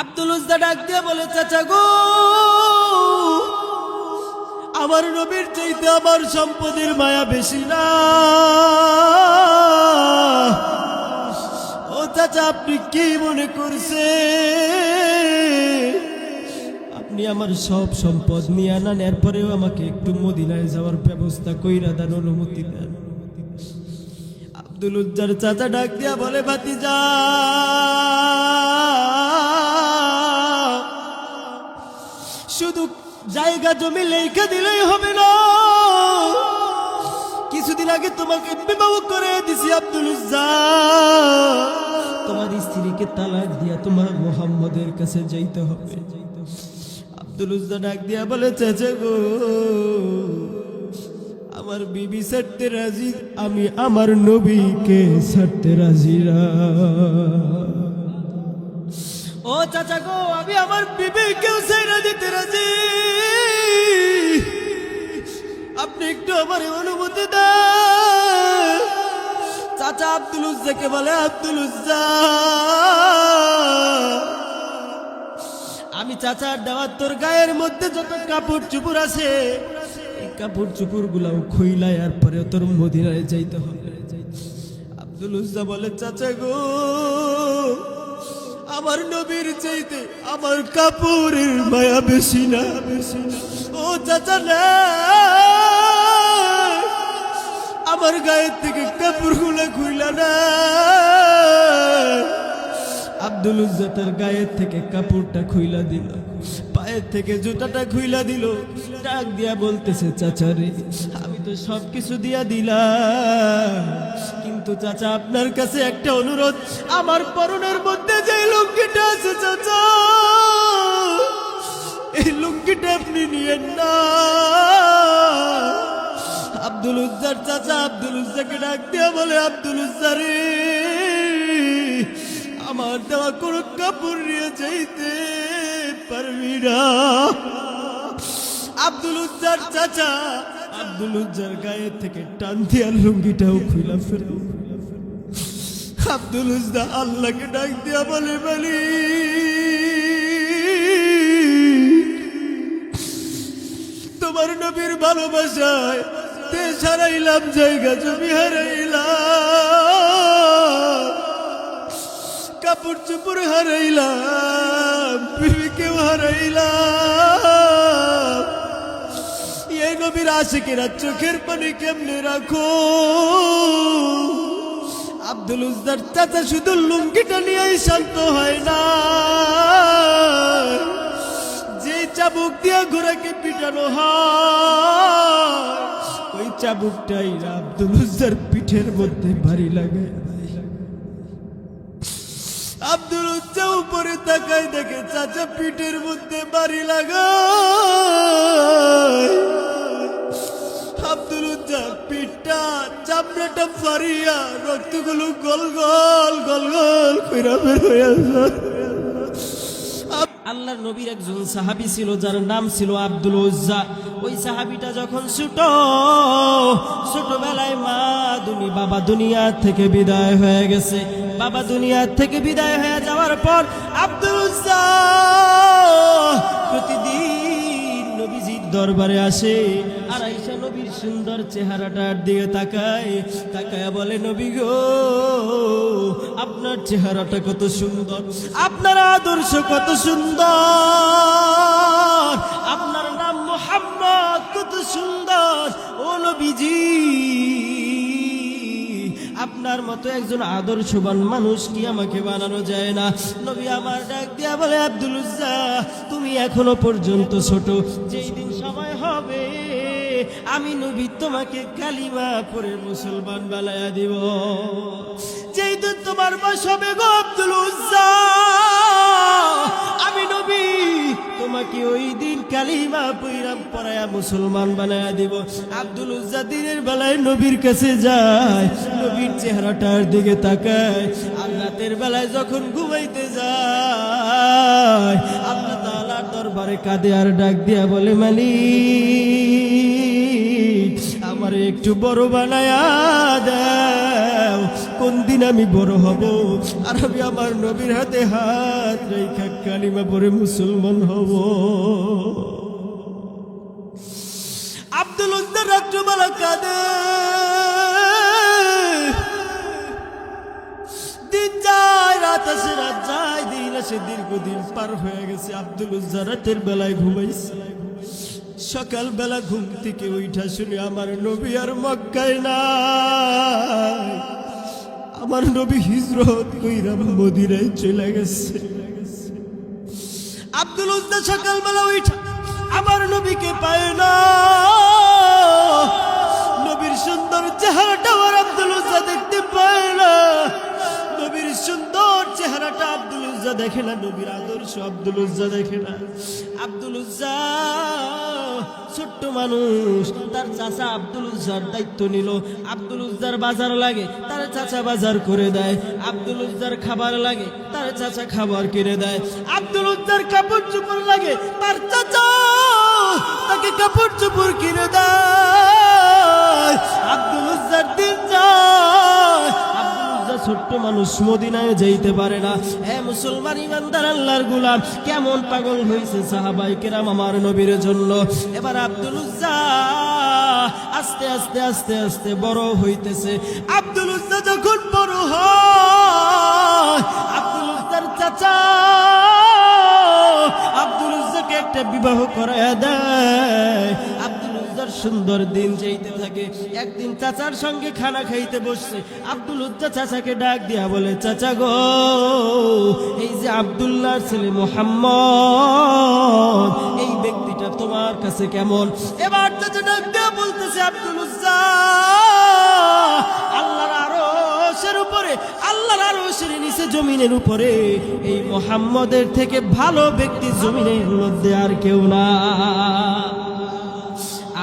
আব্দুল উজ্জা ডাক দিয়ে বলে, চাচা গো, আমার নবীর চাইতে আমার সম্পদের মায়া বেশি না। ও চাচা, আপনি কি মনে করছে আপনি আমার সব সম্পদ নিয়ে আনান, এরপরেও আমাকে একটু মদিনায় যাওয়ার ব্যবস্থা কইরা দেন, অনুমতি দেন। আব্দুল উজ্জার চাচা ডাক দিয়া বলে বাতি যা শুধু জায়গা জমি লেখা দিলেই হবে না। কিছুদিন আগে তোমাকে বিবাহ করে দিছি আব্দুল তোমার স্ত্রীকে তালাক দিয়া তোমার মোহাম্মদের কাছে যাইতে হবে। আব্দুল ডাক দিয়া বলে, চেচে গো, আমার বিবি ছাড়তে রাজি, আমি আমার নবীকে ছাড়তে রাজি না। ও চাচা গো, আমি আমার বিবেকেও ছেড়ে দিতে রাজি। আপনি একটু আমার অনুমতি চাচা আব্দুল উজ্জাকে বলে, আব্দুল উজ্জা। আমি চাচার দেওয়ার তোর গায়ের মধ্যে যত কাপড় চুপুর আছে, এই কাপড় চুপুর গুলাও খুইলাই আর পরে তোর মদিনায় যাইতে হবে। আব্দুল উজ্জা বলে, চাচা গো আমার নবীর চাইতে আমার কাপড়ের মায়া বেশি না। বেশি ও চাচা, না। আমার গায়ের থেকে কাপড়গুলা খুইলা না। আব্দুল উজ্জা তার গায়ের থেকে কাপড়টা খুইলা দিল, পায়ের থেকে জুতাটা খুইলা দিল। ডাক দিয়া বলতেছে, চাচা রে, আমি তো সব কিছু দিয়া দিলাম। কিন্তু চাচা, আপনার কাছে একটা অনুরোধ। আমার পরনের মধ্যে যে লুঙ্গিটা আছে, চাচা, এই লুঙ্গিটা আপনি নিয়েন না। আব্দুল উজ্জার চাচা, আব্দুল উজ্জাকে ডাক দিয়া বলে, আব্দুল উজ্জা রে আমার দেওয়া কোনো কাপড় নিয়ে যাইতে পারবি না। আব্দুল উজ্জার চাচা আব্দুল উজ্জার গায়ে থেকে টান দিয়া লুঙ্গিটাও খুলা ফেলো আব্দুল উজ্জা আল্লাহকে ডাক দিয়া বলে বলি তোমার নবীর ভালোবাসায় দেশ হারাইলাম, জায়গা জমি হারাইলাম, কাপড় চুপড় হারাইলাম বিবিকেও হারাইলাম। নবীর আশিকেরা চোখের পানি কেমনে রাখো? আব্দুল উজ্জার চাচা শুধু লুঙ্গিটা নিয়েই শান্ত হয় না। যে চাবুক দিয়া ঘোড়াকে পিটানো হয়, ওই চাবুকটাই আব্দুল উজ্জার পিঠের মধ্যে ভারী লাগে। আব্দুল উজ্জা উপরে তাকাই দেখে চাচা পিঠের মধ্যে বাড়ি লাগায় চামড়াটা রক্তগুলো গল গল গল গল আল্লাহর নবীর একজন সাহাবি ছিল, যার নাম ছিল আব্দুল উজ্জা ওই সাহাবিটা যখন ছোট, ছোটবেলায় মা দুনি, বাবা দুনিয়া থেকে বিদায় হয়ে গেছে। বাবা দুনিয়া থেকে বিদায় হয়ে যাওয়ার পর আব্দুল উজ্জা প্রতিদিন নবীজির দরবারে আসে আইসা নবীর সুন্দর চেহারাটার দিকে তাকায় তাকায় বলে, নবী গো, আপনার চেহারাটা কত সুন্দর, আপনার আদর্শ কত সুন্দর, আপনার নাম মোহাম্মদ কত সুন্দর, ও নবীজি, আপনার মতো একজন আদর্শবান মানুষ কি আমাকে বানানো যায় না? নবী আমার ডাক দিয়া বলে, আব্দুল তুমি এখনও পর্যন্ত ছোট, যেই দিন সময় হবে আমি নবী তোমাকে কালিমা পরে মুসলমান বানায়া দিব। যেই তোমার বয়স হবে আমি নবী তোমাকে ওই দিন কালিমা পৈরাম পড়ায়া মুসলমান বানায়া দিব। আব্দুল উজ্জা দিনের বেলায় নবীর কাছে যায়, নবীর চেহারাটার দিকে তাকায়, আর রাতের বেলায় যখন ঘুমাইতে যায়, আল্লাহ তাআলার দরবারে কাঁদে আর ডাক দিয়া বলে, মালিক আমার একটু বড় বানায়া দাও। কোন দিন আমি বড় হব? আর আমি আমার নবীর হাতে হাত রেখা কালিমা পরে মুসলমান হব। আব্দুল দিন রাত রাত দিন দীর্ঘদিন পার হয়ে গেছে। আব্দুল উজ্জা রাতের বেলায় ঘুমাইছে। সকাল বেলা ঘুম থেকে উঠা শুনে আমার নবী আর মক্কায় না আমার নবী হিজরত কইরা মদিনায় চলে গেছে। আব্দুল উজ্জা সকাল বেলা উঠা আমার নবীকে পায় না। নবীর সুন্দর চেহারাটা আমার আব্দুল উজ্জা দেখতে পায় না। উজ্জা দেখে না, নবীর আদর্শ আব্দুল উজ্জা দেখে না। আব্দুল উজ্জা ছোট্ট মানুষ, তার চাচা আব্দুল উজ্জার দায়িত্ব নিল। আব্দুল উজ্জার বাজার লাগে, তার চাচা বাজার করে দেয়। আব্দুল উজ্জার খাবার লাগে, তার চাচা খাবার কিনে দেয়। আব্দুল উজ্জার কাপড় চোপড় লাগে, তার চাচা তাকে কাপড় চোপড় কিনে দেয়। আব্দুল উজ্জার দিন যায় ছোট্ট মানুষ মদিনায় যাইতে পারে না। হে মুসলমান ইমানদার, আল্লাহর গুলাম, কেমন পাগল হয়েছে সাহাবাই কেরাম আমার নবীর জন্য। এবার আব্দুল আস্তে আস্তে আস্তে আস্তে বড় হইতেছে। আব্দুল উজ্জা যখন বড় হয়, আব্দুল উজ্জার চাচা, আব্দুল উজ্জাকে একটা বিবাহ করে দেয়। উজ্জার সুন্দর দিন যাইতে থাকে। একদিন চাচার সঙ্গে খানা খাইতে বসছে। আব্দুল উজ্জা চাচাকে ডাক দিয়া বলে, চাচা গো, এই যে আব্দুল্লাহর ছেলে মোহাম্মদ, এই ব্যক্তিটা তোমার কাছে কেমন? এবার চাচা ডাক দিয়া বলতেছে, আব্দুল উজ্জা উপরে, আল্লাহর জমিনের উপরে, এই মোহাম্মদের থেকে ভালো ব্যক্তি জমিনের মধ্যে আর কেউ না।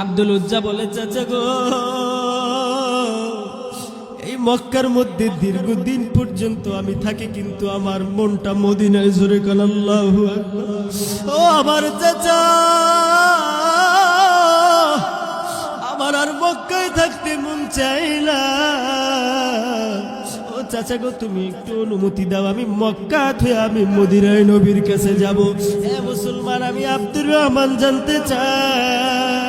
আব্দুল উজ্জা বলে, চাচা গো, এই মক্কার মধ্যে দীর্ঘদিন পর্যন্ত আমি থাকি, কিন্তু আমার মনটা মদিনায় জোরে কান, আল্লাহু ও আমার চাচা, আমার আর মক্কায় থাকতে মন চাই না। চাচা গো, তুমি একটু অনুমতি দাও, আমি মক্কা থেকে আমি মদিনায় নবীর কাছে যাব। এ মুসলমান, আমি আব্দুর রহমান জানতে চাই।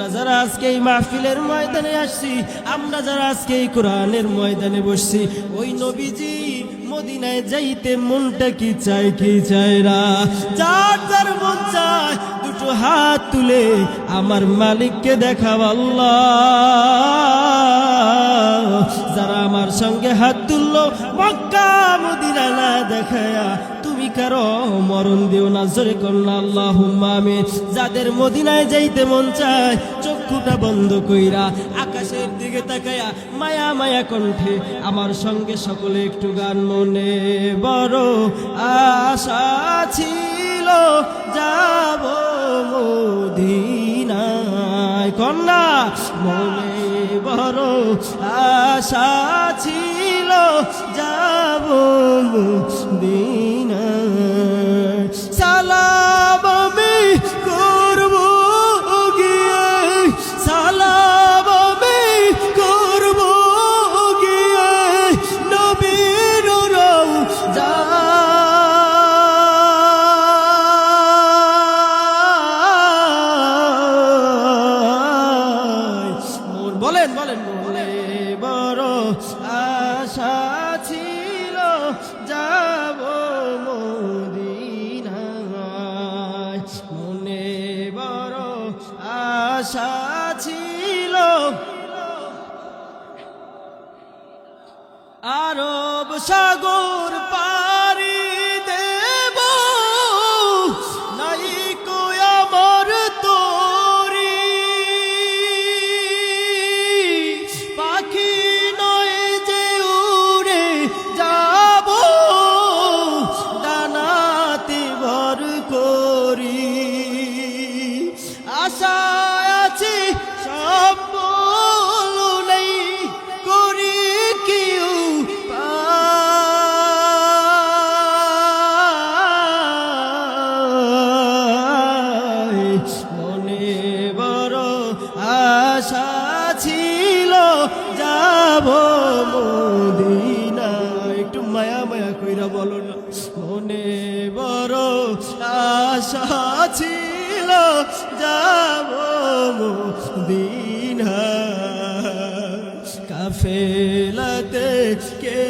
আমরা যারা আজকে এই মাহফিলের ময়দানে আসছি, আমরা যারা আজকে এই কোরআনের ময়দানে বসছি, ওই নবীজি মদিনায় যাইতে মনটা কি চায় কি চায় না? যার যার মন চায়, দুটো হাত তুলে আমার মালিককে দেখাও যারা আমার সঙ্গে হাত তুললো, মক্কা মদিনা না দেখায়া কারও মরণ দিও না, জোরে আল্লাহ যাদের মদিনায় যাইতে মন চায়, চক্ষুটা বন্ধ কইরা আকাশের দিকে তাকায়া মায়া মায়া কণ্ঠে আমার সঙ্গে সকলে একটু গান মনে। বড় আশা ছিল যাব মদিনায়। কন্যা, মনে বড় আশা ছিল যাব মদিনায়। আরব সাগর পারি আশা ছিল যাব দিন কাফেলাতে কে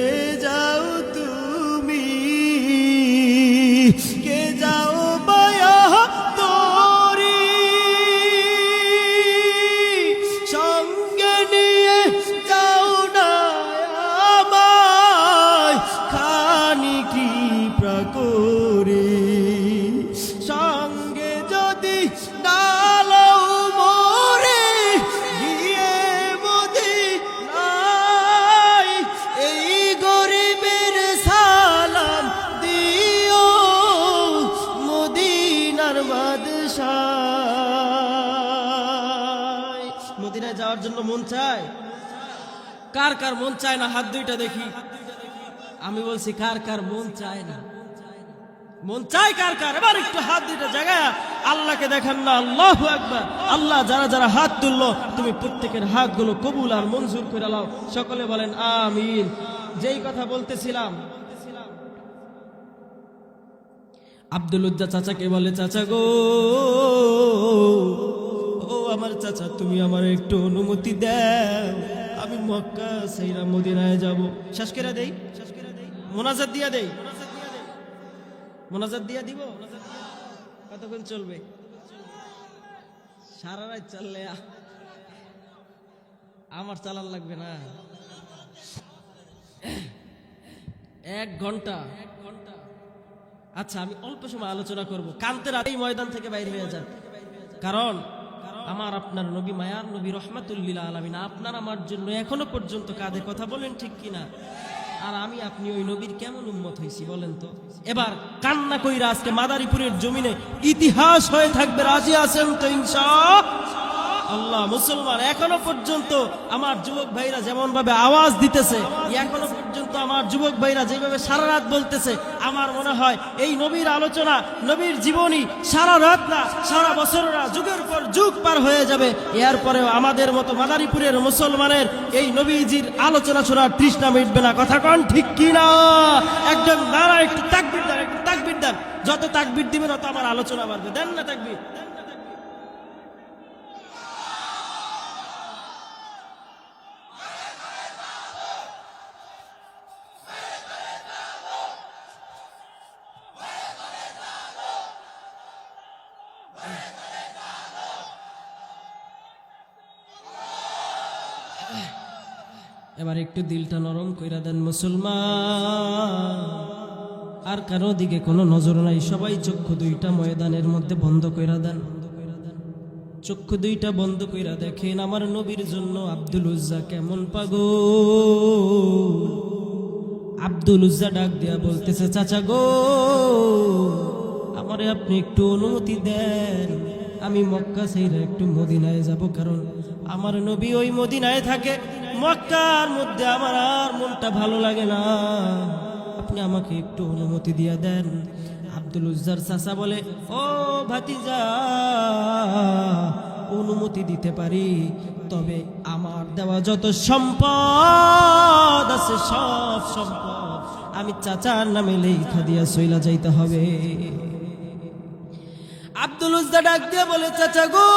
মদিনায় যাওয়ার জন্য মন চায়? কার কার মন চায় না? হাত দুইটা দেখি। আমি বলছি, কার কার মন চায় না? মন চায় কার কার? এবার একটু হাত দুইটা জায়গায় আল্লাহকে দেখান না। আল্লাহ একবার আল্লাহ যারা যারা হাত তুললো, তুমি প্রত্যেকের হাতগুলো কবুল আর মঞ্জুর করে লাও সকলে বলেন, আমিন। যেই কথা বলতেছিলাম। আব্দুল উজ্জা চাচাকে বলে, চাচা গো চাচা, তুমি আমার একটু অনুমতি দাও। আমি মক্কা সেইরা মদিনায় যাব। শেষ করে দেই মোনাজাত দিয়া দেই। মোনাজাত দিয়া দিব? কতক্ষণ চলবে? সারা রাত চললে আমার চালান লাগবে না। এক ঘণ্টা। আচ্ছা আমি অল্প সময় আলোচনা করব। কান্তের এই ময়দান থেকে বাইরে হয়ে যান। কারণ আমার আপনার নবী মায়ার নবী রহমাতুল্লিল আলমিন, আপনার আমার জন্য এখনও পর্যন্ত কাঁধে কথা বলেন ঠিক কিনা? আর আমি, আপনি ওই নবীর কেমন উন্মত হয়েছি বলেন তো? এবার কান্না কইরা আজকে মাদারীপুরের জমিনে ইতিহাস হয়ে থাকবে, রাজি আছেন তো ইনশা? আল্লাহ, মুসলমান, এখনও পর্যন্ত আমার যুবক ভাইরা যেমন ভাবে আওয়াজ দিতেছে, এখনও পর্যন্ত আমার যুবক ভাইরা যেভাবে সারা রাত বলতেছে, আমার মনে হয় এই নবীর আলোচনা, নবীর জীবনী সারা রাত না, সারা বছর না, যুগের পর যুগ পার হয়ে যাবে। এরপরেও আমাদের মতো মাদারীপুরের মুসলমানের এই নবীজির আলোচনা শোনার তৃষ্ণা মিটবে না। কথা কন ঠিক কি না একদম দাঁড়া একটু তাকবির দেন, একটু তাকবির দেন। যত তাকবির দিবেন, তত আমার আলোচনা বাড়বে। দেন না তাকবির। এবার একটু দিলটা নরম কইরা দেন মুসলমান। আর কারও দিকে কোনো নজর নাই, সবাই চক্ষু দুইটা ময়দানের মধ্যে বন্ধ কইরা দেন। চক্ষু দুইটা বন্ধ কইরা দেখেন আমার নবীর জন্য আব্দুল উজ্জা কেমন পাগল। আব্দুল উজ্জা ডাক দিয়া বলতেছে, চাচা গো, আমারে আপনি একটু অনুমতি দেন। আমি মক্কা সেইরা একটু মদিনায় যাব, কারণ আমার নবী ওই মদিনায় থাকে। মক্কার মধ্যে আমার আর মনটা ভালো লাগে না। আপনি আমাকে একটু অনুমতি দিয়া দেন। আব্দুল উজ্জার চাচা বলে, ও ভাতিজা, অনুমতি দিতে পারি, তবে আমার দেওয়া যত সম্পদ আছে, সব সম্পদ আমি চাচার নামে লেখা দিয়া সইলা যাইতে হবে। আব্দুল উজ্জা ডাক দিয়ে বলে, চাচা গো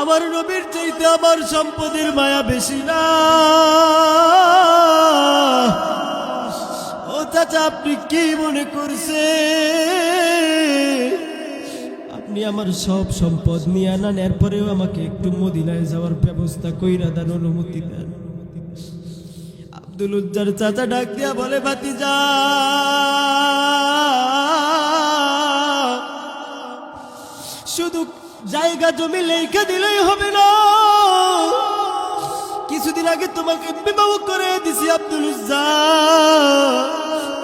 আমার নবীর চাইতে আমার সম্পদের মায়া বেশি না। ও চাচা, আপনি কি মনে করছে আপনি আমার সব সম্পদ নিয়ে আনান, এরপরেও আমাকে একটু মদিনায় যাওয়ার ব্যবস্থা কইরা দেন, অনুমতি দেন। আব্দুল উজ্জার চাচা ডাক দিয়া বলে, ভাতিজা শুধু জায়গা জমি লেখা দিলেই হবে না। কিছুদিন আগে তোমাকে বিবাহ করে দিছি আব্দুল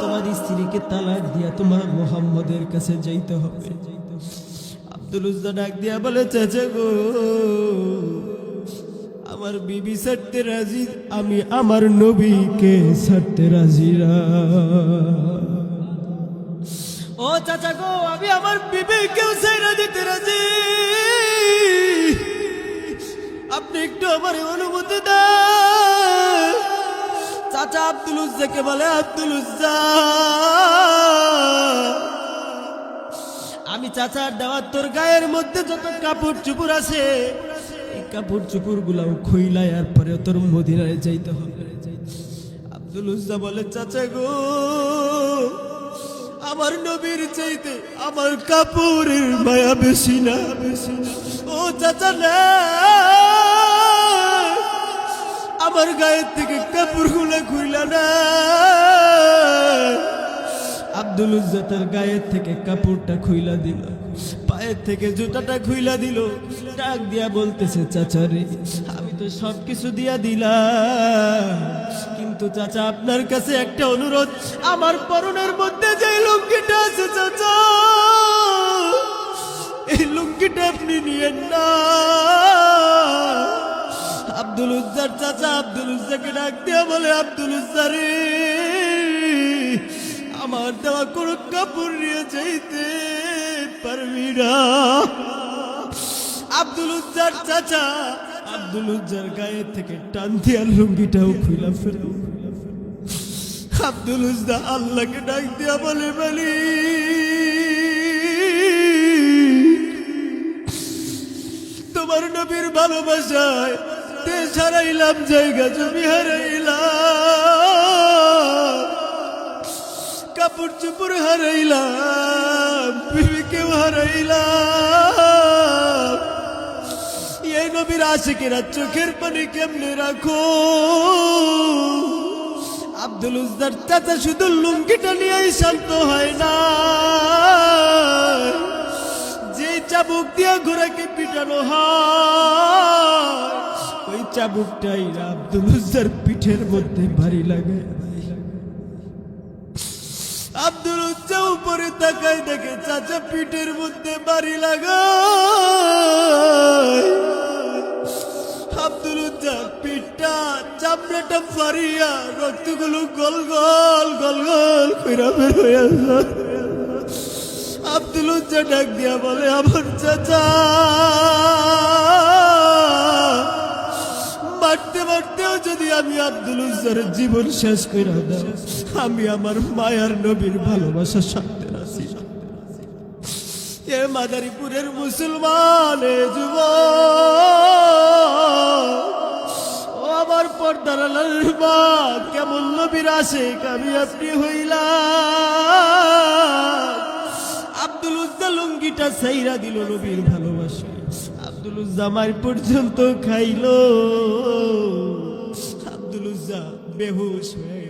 তোমার স্ত্রীকে তালাক দিয়া তোমার মোহাম্মদের কাছে যাইতে হবে। আব্দুল ডাক দিয়া বলে, চেচে গো, আমার বিবি ছাড়তে রাজি, আমি আমার নবীকে ছাড়তে রাজি না। ও চাচা গো, আমি আমার বিবেকেও সাইরা দিতে রাজি। আপনি একটু আমার অনুমতি চাচা আব্দুল উজ্জাকে বলে, আব্দুল উজ্জা। আমি চাচার দেওয়া তোর গায়ের মধ্যে যত কাপড় চুপুর আছে, এই কাপড় চুপুর গুলাও খুইলাই আর পরে তোর মদিনায় যাইতে হবে। আব্দুল উজ্জা বলে, চাচা গো আমার নবীর চাইতে আমার কাপড়ের মায়া বেশি না, বেশি ও চাচা না আমার গায়ের থেকে কাপড়গুলা খুইলা না। আব্দুল উজ্জাতের গায়ের থেকে কাপড়টা খুইলা দিল, পায়ের থেকে জুতাটা খুইলা দিল। ডাক দিয়া বলতেছে, চাচা রে, আমি তো সব কিছু দিয়া দিলাম। কিন্তু চাচা, আপনার কাছে একটা অনুরোধ। আমার পরনের মধ্যে যে লুঙ্গিটা আছে চাচা, এই লুঙ্গিটা আপনি নিয়েন না। আব্দুল উজ্জার চাচা, আব্দুল উজ্জাকে ডাক দিয়া বলে, আব্দুল উজ্জা রে আমার দেওয়া কোনো কাপড় নিয়ে যাইতে পারবি না। আব্দুল উজ্জার চাচা, আব্দুল উজ্জার গায়ে থেকে টান দিয়া লুঙ্গিটাও খুইলা ফেল আব্দুল উজ্জা আল্লাহকে ডাক দিয়া বলে বলি। তোমার নবীর ভালোবাসায় দেশ হারাইলাম জায়গা জমি হারাইলাম। কাপড় চুপড় হারাইলাম, বিবিকেও হারাইলাম। এই নবীর আশিকেরা চোখের পানি কেমনে রাখো? আব্দুল চাচা শুধু লুঙ্গিটা নিয়েই শান্ত হয় না। যে চাবুক দিয়া ঘোড়াকে পিটানো হয়, ওই চাবুকটাই আব্দুল উজ্জার পিঠের মধ্যে ভারী লাগে। আব্দুল উজ্জা উপরে তাকায় দেখে চাচা পিঠের মধ্যে বাড়ি লাগা। আব্দুল উজ্জা পিঠটা চামড়াটা ফারিয়া রক্তগুলো গল গল গল গল কইরা বের হয়ে যায় আব্দুল উজ্জা ডাক দিয়া বলে, আমার চাচা, মারতে মারতেও যদি আমি আব্দুল উজ্জার জীবন শেষ করে দাও, আমি আমার মায়ার নবীর ভালোবাসা সাথে আছি এ মাদারীপুরের মুসলমান, এ যুব ও আমার পর্দার মা কেমন নবীর আসে আমি আপনি হইলাম। আব্দুল উজ্জা লুঙ্গিটা সাইরা দিল নবীর ভালোবাসা। আব্দুল উজ্জা মার পর্যন্ত খাইলো। আব্দুল উজ্জা বেহুশ হয়ে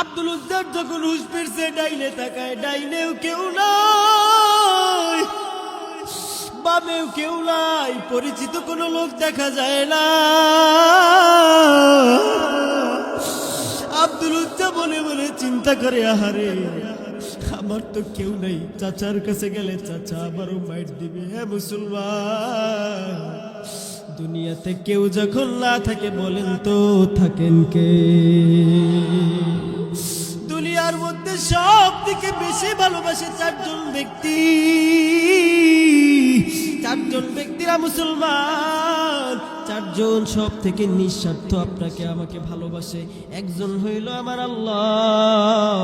আব্দুল উজ্জার যখন হুশ ফিরছে, ডাইনে তাকায়, ডাইনেও কেউ নাই। বামেও কেউ নাই, পরিচিত কোনো লোক দেখা যায় না। আব্দুল উজ্জা মনে মনে চিন্তা করে, আহারে, আমার তো কেউ নেই। চাচার কাছে গেলে চাচা আবারও মাইট দিবে হ্যাঁ মুসলমান। দুনিয়াতে কেউ যখন না থাকে, বলেন তো থাকেন কে? দুনিয়ার মধ্যে সব থেকে বেশি ভালোবাসে চারজন ব্যক্তি। চারজন ব্যক্তিরা মুসলমান। চারজন সব থেকে নিঃস্বার্থ আপনাকে, আমাকে ভালোবাসে। একজন হইল আমার আল্লাহ,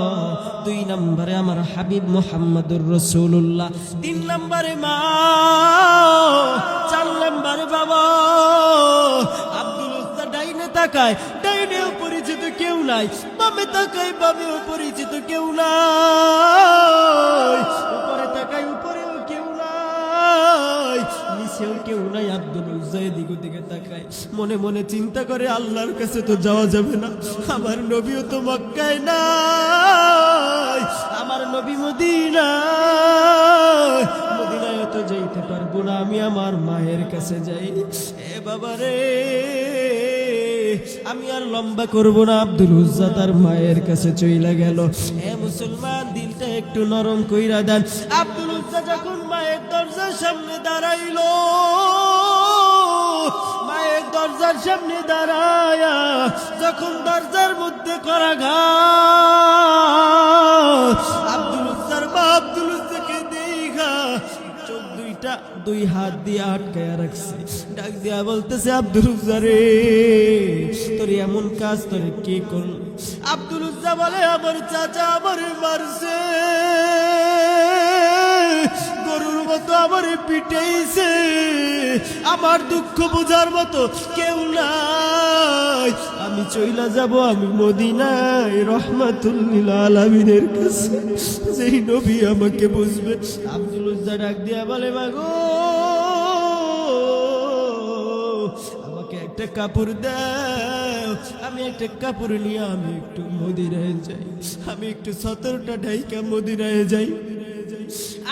দুই নম্বরে আমার হাবিব মোহাম্মদুর রসুল্লাহ তিন নম্বরে মা, চার নম্বরে বাবা। আব্দুল ডাইনে তাকায়, ডাইনেও পরিচিত কেউ নাই। বামে তাকায়, বামেও পরিচিত কেউ নাই। উপরে তাকায়, উপরেও কেউ নাই। নিচেও কেউ নাই, আব্দুল উজ্জা এদিক দিকে তাকায়। মনে মনে চিন্তা করে, আল্লাহর কাছে তো যাওয়া যাবে না। আমার নবীও তো মক্কায় না আমার নবী মদিনা মদিনায় তো যাইতে পারব না, আমি আমার মায়ের কাছে যাই। এ বাবা রে আমি আর লম্বা করব না। আব্দুল উজ্জা তার মায়ের কাছে চইলা গেল। এ মুসলমান, দিলটা একটু নরম কইরা দেন। আব্দুল উজ্জা যখন মায়ের দরজার সামনে দাঁড়াইলো, মায়ের দরজার সামনে দাঁড়ায়া যখন দরজার মধ্যে করা ঘা আব্দুল উজ্জার মা আব্দুল দেখা, চোখ দুইটা দুই হাত দিয়ে আটকায়া রাখছে। ডাক দিয়া বলতেছে, আব্দুল রে, তোর এমন কাজ তোর কে করল? আব্দুল উজ্জা বলে, আমার চাচা আমার মারছে। গরুর মতো আমারে পিটাইছে। আমার দুঃখ বোঝার মতো কেউ নাই। আমি চইলা যাব, আমি মদিনায় রহমাতুল্লিল আলামিনের কাছে। যেই নবী আমাকে বুঝবে। আব্দুল উজ্জা ডাক দিয়া বলে, মাগো, আমাকে একটা কাপড় দাও। আমি একটা কাপড় নিয়ে আমি একটু মদিনায় যাই। আমি একটু সতেরোটা ঢাইকা মদিনায় যাই।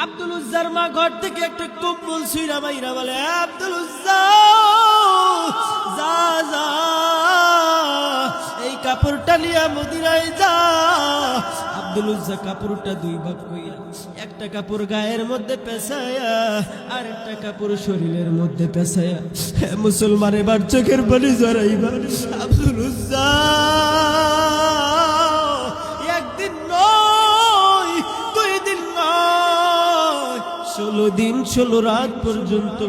আব্দুল উজ্জার মা ঘর থেকে একটা কম্বল সুইরা মাইরা বলে, আব্দুল উজ্জা যা যা, এই কাপড়টা নিয়ে মদিনায় যা। আব্দুল উজ্জা কাপড়টা দুই ভাগ কইরা একটা কাপড় গায়ের মধ্যে পেছায়া আর একটা কাপড় শরীরের মধ্যে হ্যাঁ, মুসলমান এবার চোখের পানি জড়াইবা আব্দুল একদিন নয় দুই দিন ষোলো দিন ষোলো রাত পর্যন্ত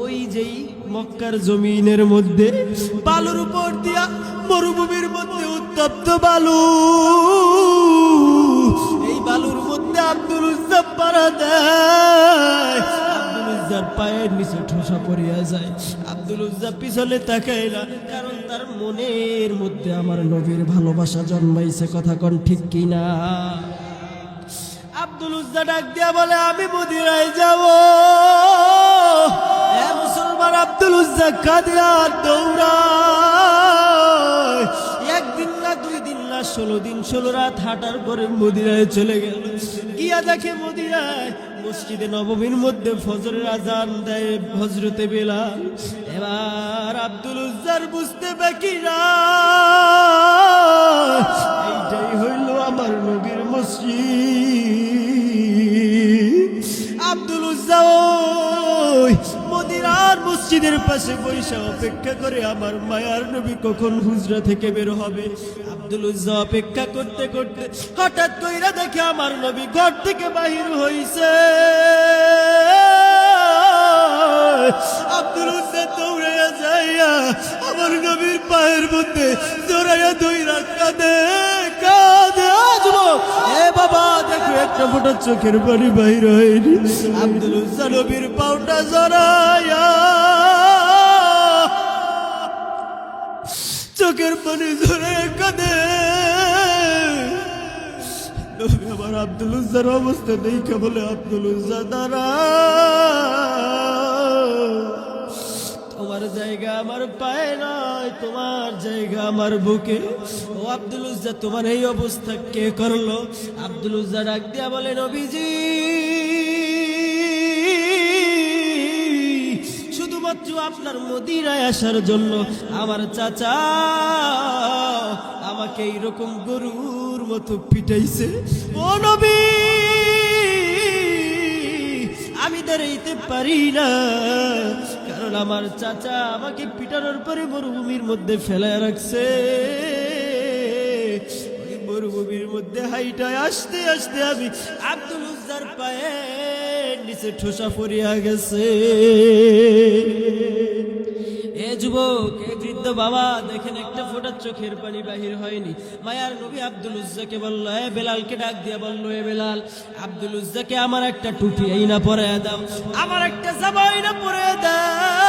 ওই যেই মক্কার জমিনের মধ্যে বালুর উপর দিয়া মরুভূমির মধ্যে উত্তপ্ত বালু। বালুর মধ্যে আব্দুল উজ্জাব পাড়া দেয়। আব্দুল পায়ের নিচে ঠোসা পড়িয়া যায়। আব্দুল উজ্জা পিছনে তাকায় না, কারণ তার মনের মধ্যে আমার নবীর ভালোবাসা জন্মাইছে, কথা কোন ঠিক কিনা? আব্দুল উজ্জা ডাক দিয়া বলে, আমি মদিনায় যাব। মুসলমান আব্দুল উজ্জা কাদিয়া দৌড়ায় একদিন না দুই দিন না ষোলো দিন, ষোলো রাত হাঁটার পরে মদিনায় চলে গেল। গিয়া দেখে মদিনায় মসজিদে নবমীর মধ্যে ফজরের আজান দেয় হজরতে বেলাল। এবার আব্দুল উজ্জার বুঝতে বাকি না। এইটাই হইল আমার নবীর মসজিদ। আব্দুল উজ্জা ওই মদিনার মসজিদের পাশে বৈশা অপেক্ষা করে আমার মায়ার নবী কখন হুজরা থেকে বের হবে? আব্দুল উজ্জা অপেক্ষা করতে করতে হঠাৎ কইরা দেখে আমার নবী ঘর থেকে বাহির হইছে। আব্দুল উজ্জা দৌড়াইয়া যাইয়া আমার নবীর পায়ের মধ্যে জোরাইয়া দইরা কাঁদে কাঁদে। আজবো এ বাবা, দেখো একটা ফোটা চোখের পানি বাইর হয়নি। আব্দুল উজ্জা নবীর পাউটা জড়াইয়া চোখের পানি ধরে কাঁদে। আমার আব্দুল উজ্জার অবস্থা দেখে বলে, আব্দুল উজ্জা, দাঁড়া। তোমার জায়গা আমার পায়ে নয়, তোমার জায়গা আমার বুকে। ও আব্দুল উজ্জা, তোমার এই অবস্থা কে করল? আব্দুল উজ্জা ডাক দিয়া বলে, নবীজি শুধুমাত্র আপনার মদিনায় আসার জন্য আমার চাচা আমাকে এইরকম গরুর মতো পিটাইছে। ও নবী, আমি দাঁড়াইতে পারি না, কারণ আমার চাচা আমাকে পিটানোর পরে মরুভূমির মধ্যে ফেলায় রাখছে। মরুভূমির মধ্যে হাইটায় আসতে আসতে আমি আব্দুল উজ্জার পায়ে নিচে ঠোসা পড়িয়া গেছে। এ যুবক, এ বৃদ্ধ বাবা, দেখেন একটা ফোটার চোখের পানি বাহির হয়নি। মায়ার নবী আব্দুল উজ্জাকে বলল, এ বেলালকে ডাক দিয়ে বলল, এ বেলাল, আব্দুল উজ্জাকে আমার একটা টুপি এই না পরে দাও, আমার একটা জামা এই না পরে দাও।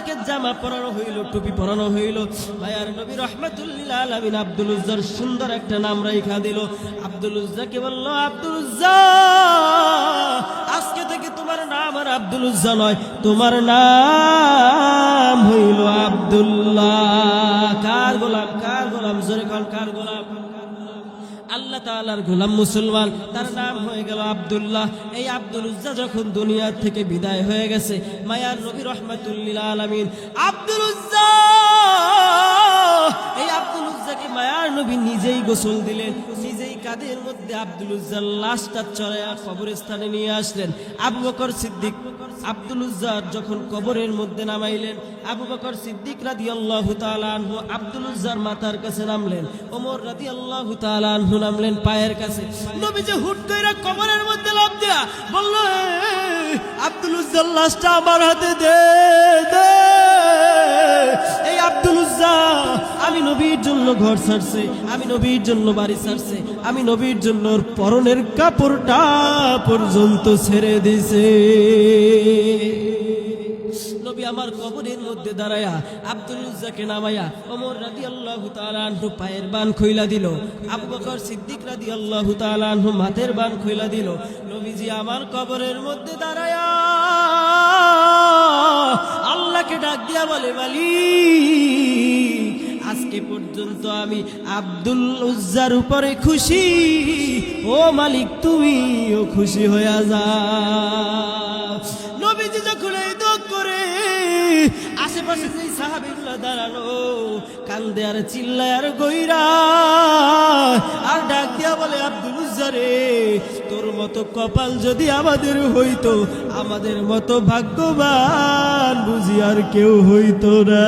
উজ্জাকে জামা পরানো হইল, টুপি পরানো হইল। মায়ার নবী রহমাতুল্লিল আলামিন আব্দুল উজ্জার সুন্দর একটা নাম রাইখা দিল। আব্দুল উজ্জাকে বলল, আব্দুল উজ্জা, আজকে থেকে তোমার নাম আর আব্দুল উজ্জা নয়, তোমার নাম হইল আব্দুল্লাহ। কার গোলাম কার গোলাম? জোরে কার গোলাম? আল্লাহ তালার গোলাম মুসলমান, তার নাম হয়ে গেল আবদুল্লাহ। এই আব্দুল উজ্জা যখন দুনিয়ার থেকে বিদায় হয়ে গেছে, মায়ার নবী রহমাতুল্লিল আলমিন, আব্দুল উজ্জা! এই আব্দুল উজ্জাকে মায়ার নবী নিজেই গোসল দিলেন। কাদের মধ্যে আব্দুল উজ্জার লাশটা চড়াইয়া কবরস্থানে নিয়ে আসলেন? আবু বকর সিদ্দিক। আব্দুল উজ্জার যখন কবরের মধ্যে নামাইলেন আবু বকর সিদ্দিক রাদি আল্লাহ আনহু আব্দুল উজ্জার মাথার কাছে নামলেন। ওমর রাদি আল্লাহ আনহু নামলেন পায়ের কাছে। নবী যে হুট কবরের মধ্যে লাভ দেয়া বলল "এই, আব্দুল উজ্জার লাশটা আমার হাতে দে দে। এই আব্দুল আমি নবীর জন্য ঘর ছাড়ছে আমি নবীর জন্য বাড়ি ছাড়ছে আমি নবীর জন্য পরনের কাপড়টা পর্যন্ত ছেড়ে দিছে। নবী আমার কবরের মধ্যে দাঁড়ায়া আব্দুল উজ্জাকে নামায়া ওমর রাদি আল্লাহ তালাহু পায়ের বান খইলা দিল। আবু বকর সিদ্দিক রাদি আল্লাহ তালাহু মাথের বান খইলা দিল। নবীজি আমার কবরের মধ্যে দাঁড়ায়া আল্লাহকে ডাক দিয়া বলে, মালিক, আজকে পর্যন্ত আমি আব্দুল উজ্জার উপরে খুশি। ও মালিক, তুমিও খুশি হইয়া যা নবীজি যখন আশেপাশে যে সাহাবিগুলো দাঁড়ানো কান্দে আর চিল্লায় আর গইরা, আর ডাক দিয়া বলে, আব্দুল উজ্জারে, তোর মতো কপাল যদি আমাদের হইতো, আমাদের মতো ভাগ্যবান বুঝি আর কেউ হইতো না।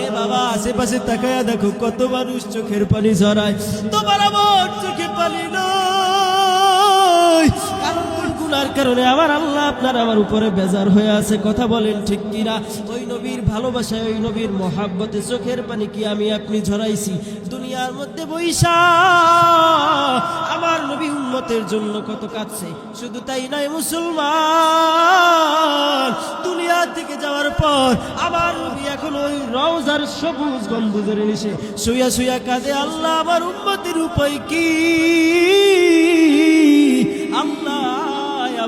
এ বাবা, আশেপাশে তাকায়া দেখো, কত মানুষ চোখের পানি ঝরায়। তোমার আমার চোখে পানি নয় গুনার কারণে আমার আল্লাহ আপনার আমার উপরে বেজার হয়ে আছে, কথা বলেন ঠিক কিনা? ওই নবীর ভালোবাসায়, ওই নবীর মহাব্বতে চোখের পানি কি আমি আপনি ঝরাইছি? দুনিয়ার মধ্যে বৈশা, আমার নবী উন্মতের জন্য কত কাঁদছে। শুধু তাই নয় মুসলমান, দুনিয়া থেকে যাওয়ার পর আমার নবী এখন ওই রওজার সবুজ গম্বুজের নিচে শুয়া শুয়া কাঁদে, আল্লাহ, আমার উন্মতের উপায় কি?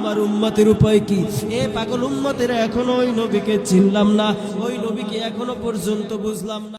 আমার উম্মতের উপায় কি? এ পাগল উম্মতের এখনও ওই নবীকে চিনলাম না, ওই নবীকে এখনও পর্যন্ত বুঝলাম না।